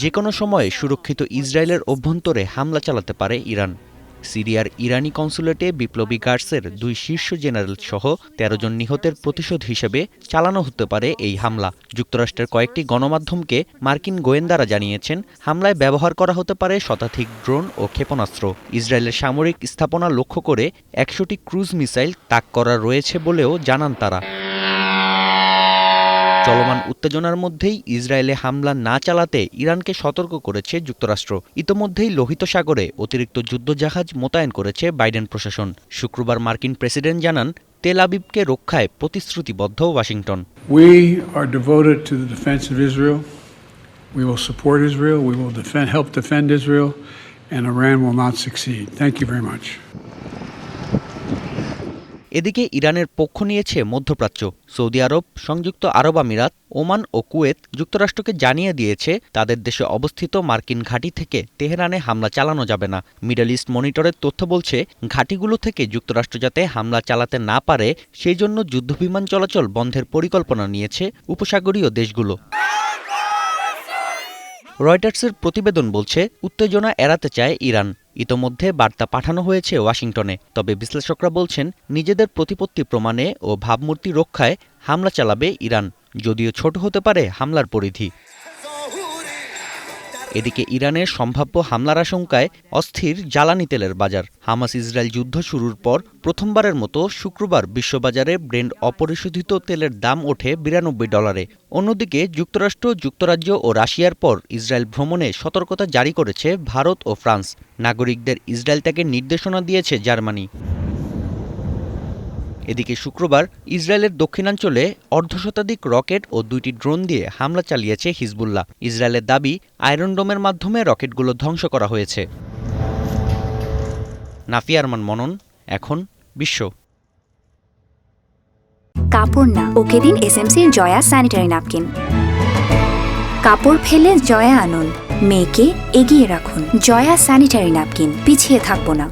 যে কোনো সময়ে সুরক্ষিত ইসরায়েলের অভ্যন্তরে হামলা চালাতে পারে ইরান। সিরিয়ার ইরানি কনসুলেটে বিপ্লবী গার্ডসের দুই শীর্ষ জেনারেল সহ তেরো জন নিহতের প্রতিশোধ হিসেবে চালানো হতে পারে এই হামলা। যুক্তরাষ্ট্রের কয়েকটি গণমাধ্যমকে মার্কিন গোয়েন্দারা জানিয়েছেন, হামলায় ব্যবহার করা হতে পারে শতাধিক ড্রোন ও ক্ষেপণাস্ত্র। ইসরায়েলের সামরিক স্থাপনা লক্ষ্য করে একশোটি ক্রুজ মিসাইল তাক করা রয়েছে বলেও জানান তারা। চলমান উত্তেজনার মধ্যেই ইসরায়েলে হামলা না চালাতে ইরানকে সতর্ক করেছে যুক্তরাষ্ট্র। ইতোমধ্যেই লোহিত সাগরে অতিরিক্ত যুদ্ধজাহাজ মোতায়েন করেছে বাইডেন প্রশাসন। শুক্রবার মার্কিন প্রেসিডেন্ট জানান, তেল আবিবকে রক্ষায় প্রতিশ্রুতিবদ্ধ ওয়াশিংটন। We. এদিকে ইরানের পক্ষ নিয়েছে মধ্যপ্রাচ্য। সৌদি আরব, সংযুক্ত আরব আমিরাত, ওমান ও কুয়েত যুক্তরাষ্ট্রকে জানিয়ে দিয়েছে, তাদের দেশে অবস্থিত মার্কিন ঘাঁটি থেকে তেহরানে হামলা চালানো যাবে না। মিডল ইস্ট মনিটরের তথ্য বলছে, ঘাঁটিগুলো থেকে যুক্তরাষ্ট্র যাতে হামলা চালাতে না পারে, সেই জন্য যুদ্ধবিমান চলাচল বন্ধের পরিকল্পনা নিয়েছে উপসাগরীয় দেশগুলো। রয়টার্সের প্রতিবেদন বলছে, উত্তেজনা এড়াতে চায় ইরান। ইতোমধ্যে বার্তা পাঠানো হয়েছে ওয়াশিংটনে। তবে বিশ্লেষকরা বলছেন, নিজেদের প্রতিপত্তি প্রমাণে ও ভাবমূর্তি রক্ষায় হামলা চালাবে ইরান। যদিও ছোট হতে পারে হামলার পরিধি। এদিকে ইরানের সম্ভাব্য হামলার আশঙ্কায় অস্থির জ্বালানি তেলের বাজার। হামাস ইসরায়েল যুদ্ধ শুরুর পর প্রথমবারের মতো শুক্রবার বিশ্ববাজারে ব্রেন্ড অপরিশোধিত তেলের দাম ওঠে বিরানব্বই ডলারে। অন্যদিকে যুক্তরাষ্ট্র, যুক্তরাজ্য ও রাশিয়ার পর ইসরায়েল ভ্রমণে সতর্কতা জারি করেছে ভারত ও ফ্রান্স। নাগরিকদের ইসরায়েল ত্যাগের নির্দেশনা দিয়েছে জার্মানি। এদিকে শুক্রবার ইসরায়েলের দক্ষিণাঞ্চলে অর্ধশতাধিক রকেট ও দুইটি ড্রোন দিয়ে হামলা চালিয়েছে হিজবুল্লাহ। ইসরায়েলের দাবি, আয়রন ডোমের মাধ্যমে রকেটগুলো ধ্বংস করা হয়েছে। নাফিয়ারমান মনন, এখন বিশ্ব। কাপড় না, ওকে দিন এসএমসির জয়া স্যানিটারি ন্যাপকিন কাপড় ফেলে জয়া আনুন, মেয়েকে এগিয়ে রাখুন। জয়া স্যানিটারি ন্যাপকিন পিছিয়ে থাকব না।